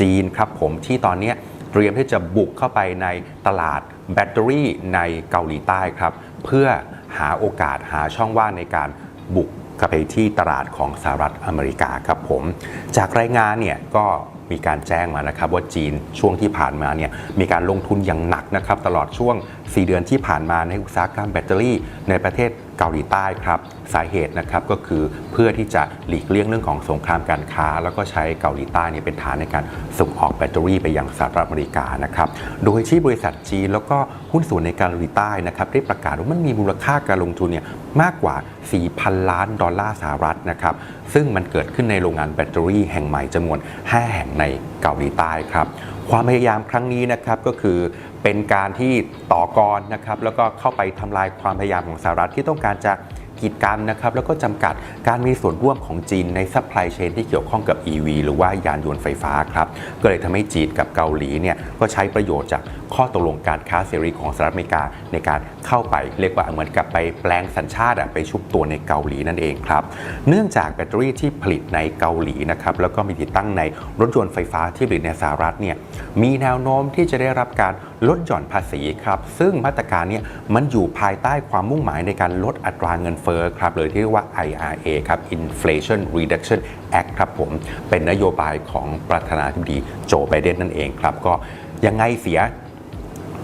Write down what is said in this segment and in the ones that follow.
จีนครับผมที่ตอนนี้เตรียมที่จะบุกเข้าไปในตลาดแบตเตอรี่ในเกาหลีใต้ครับ เพื่อหาโอกาสหาช่องว่างในการบุกเข้าไปที่ตลาดของสหรัฐอเมริกาครับผม จากรายงานเนี่ยก็มีการแจ้งมานะครับว่าจีนช่วงที่ผ่านมาเนี่ยมีการลงทุนอย่างหนักนะครับตลอดช่วง 4 เดือนที่ผ่านมาในอุตสาหกรรมแบตเตอรี่ในประเทศ เกาหลีใต้ครับสาเหตุนะครับก็คือเพื่อที่จะหลีกเลี่ยงเรื่องของสงครามการค้า แล้วก็ใช้เกาหลีใต้เนี่ยเป็นฐานในการส่งออกแบตเตอรี่ไปยังสหรัฐอเมริกานะครับโดยที่บริษัทจีนแล้วก็หุ้นส่วนในเกาหลีใต้นะครับได้ประกาศว่ามันมีมูลค่าการลงทุนเนี่ยมากกว่า 4,000 ล้านดอลลาร์สหรัฐนะครับซึ่งมันเกิดขึ้นในโรงงานแบตเตอรี่แห่งใหม่จำนวน 5 แห่งในเกาหลีใต้ครับความพยายามครั้งนี้นะครับก็คือ เป็นการที่ต่อกรนะครับแล้วก็เข้าไปทำลายความพยายามของสหรัฐที่ต้องการจะกีดกันนะครับแล้วก็จำกัดการมีส่วนร่วมของจีนในซัพพลายเชนที่เกี่ยวข้องกับ EV หรือว่ายานยนต์ไฟฟ้าครับก็เลยทำให้จีนกับเกาหลีเนี่ยก็ใช้ประโยชน์จากข้อตกลงการค้าเสรีของสหรัฐอเมริกาในการเข้าไปเรียกว่าเหมือนกับไปแปลงสัญชาติไปชุบตัวในเกาหลีนั่นเองครับเนื่องจากแบตเตอรี่ที่ผลิตในเกาหลีนะครับแล้วก็มีติดตั้งในรถยนต์ไฟฟ้าที่ผลิตในสหรัฐเนี่ยมีแนวโน้มที่จะได้รับการ ลดหย่อนภาษีครับ ซึ่งมาตรการนี้มันอยู่ภายใต้ความมุ่งหมายในการลดอัตราเงินเฟ้อครับเลยที่เรียกว่า IRA ครับ Inflation Reduction Act ครับผม เป็นนโยบายของประธานาธิบดีโจไบเดนนั่นเองครับ ก็ยังไงเสีย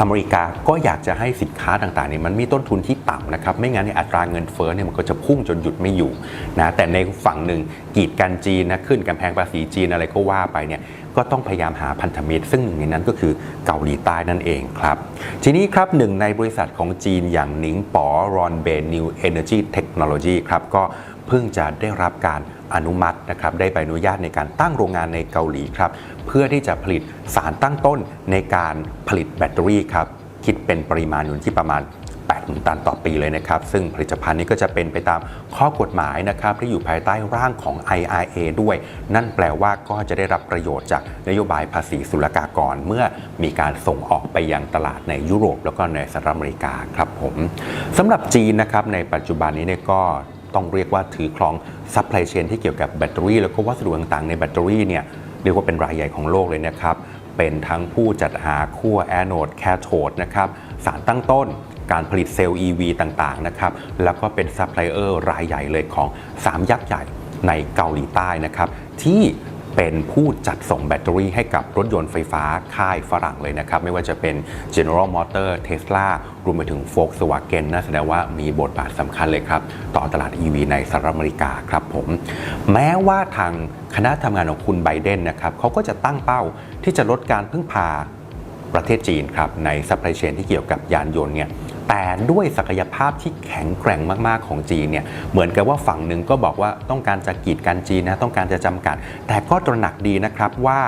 อเมริกาก็อยากจะให้สินค้าต่างๆเนี่ยมันมีต้นทุนที่ต่ำนะครับ ไม่งั้นเนี่ยอัตราเงินเฟ้อเนี่ยมันก็จะพุ่งจนหยุดไม่อยู่นะแต่ในฝั่งหนึ่งกีดกันจีนนะขึ้นกำแพงภาษีจีนอะไรก็ว่าไปเนี่ยก็ต้องพยายามหาพันธมิตร ซึ่งหนึ่งในนั้นก็คือเกาหลีใต้นั่นเองครับ ทีนี้ครับหนึ่งในบริษัทของจีนอย่างหนิงป๋อรอนเบนนิวเอเนอร์จีเทคโนโลยีครับก็ เพิ่งจะได้รับการอนุมัตินะครับได้ใบอนุญาตในการตั้งโรงงานในเกาหลีครับเพื่อที่จะผลิตสารตั้งต้นในการผลิตแบตเตอรี่ครับคิดเป็นปริมาณอยู่ที่ประมาณ8ตันต่อปีเลยนะครับ ซึ่งผลิตภัณฑ์นี้ก็จะเป็นไปตามข้อกฎหมายนะครับ ที่อยู่ภายใต้ร่างของ IRA ด้วย นั่นแปลว่าก็จะได้รับประโยชน์จากนโยบายภาษีศุลกากร เมื่อมีการส่งออกไปยังตลาดในยุโรป แล้วก็ในสหรัฐอเมริกาครับผมสำหรับจีนนะครับในปัจจุบันนี้เนี่ยก็ ต้องเรียกว่าถือครองซัพพลายเชนที่เกี่ยวกับแบตเตอรี่ แล้วก็วัสดุต่างๆในแบตเตอรี่เนี่ยเรียกว่าเป็นรายใหญ่ของโลกเลยนะครับ เป็นทั้งผู้จัดหาขั้วแอนโอดแคโทดนะครับสารตั้งต้นการผลิตเซลล์ EV ต่างๆนะครับแล้วก็เป็นซัพพลายเออร์รายใหญ่เลยของ 3 ยักษ์ใหญ่ในเกาหลีใต้นะครับที่ เป็นผู้จัดส่งแบตเตอรี่ให้กับรถยนต์ไฟฟ้าค่ายฝรั่งเลยนะครับ ไม่ว่าจะเป็น General Motor Tesla รวมไปถึง Volkswagen นะแสดงว่ามีบทบาทสำคัญเลยครับ ต่อตลาด EV ในสหรัฐอเมริกาครับผม แม้ว่าทางคณะทำงานของคุณไบเดนนะครับเขาก็จะตั้งเป้าที่จะลดการพึ่งพาประเทศจีนครับในซัพพลายเชนที่เกี่ยวกับยานยนต์เนี่ย แต่ด้วยศักยภาพที่แข็งแกร่งมากๆของจีนเนี่ยเหมือนกับว่าฝั่งหนึ่งก็บอกว่าต้องการจะกีดกันจีนนะต้องการจะจำกัด แต่ก็ตระหนักดีนะครับว่า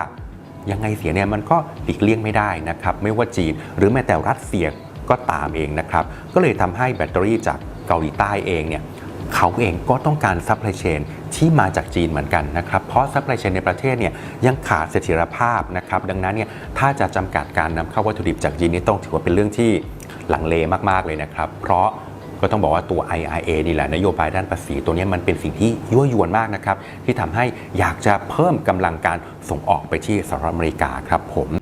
ยังไงเสียเนี่ยมันก็หลีกเลี่ยงไม่ได้นะครับไม่ว่าจีนหรือแม้แต่รัสเซียก็ตามเองนะครับก็เลยทำให้แบตเตอรี่จากเกาหลีใต้เองเนี่ยเขาเองก็ต้องการซัพพลายเชนที่มาจากจีนเหมือนกันนะครับเพราะซัพพลายเชนในประเทศเนี่ยยังขาดเสถียรภาพนะครับดังนั้นเนี่ยถ้าจะจำกัดการนำเข้าวัตถุดิบจากจีนนี่ต้องถือว่าเป็นเรื่องที่ ลังเลมากๆเลยนะครับ เพราะก็ต้องบอกว่าตัว IRA นี่แหละนโยบายด้านภาษีตัวนี้มันเป็นสิ่งที่ยั่วยวนมากนะครับ ที่ทำให้อยากจะเพิ่มกำลังการส่งออกไปที่สหรัฐอเมริกาครับผม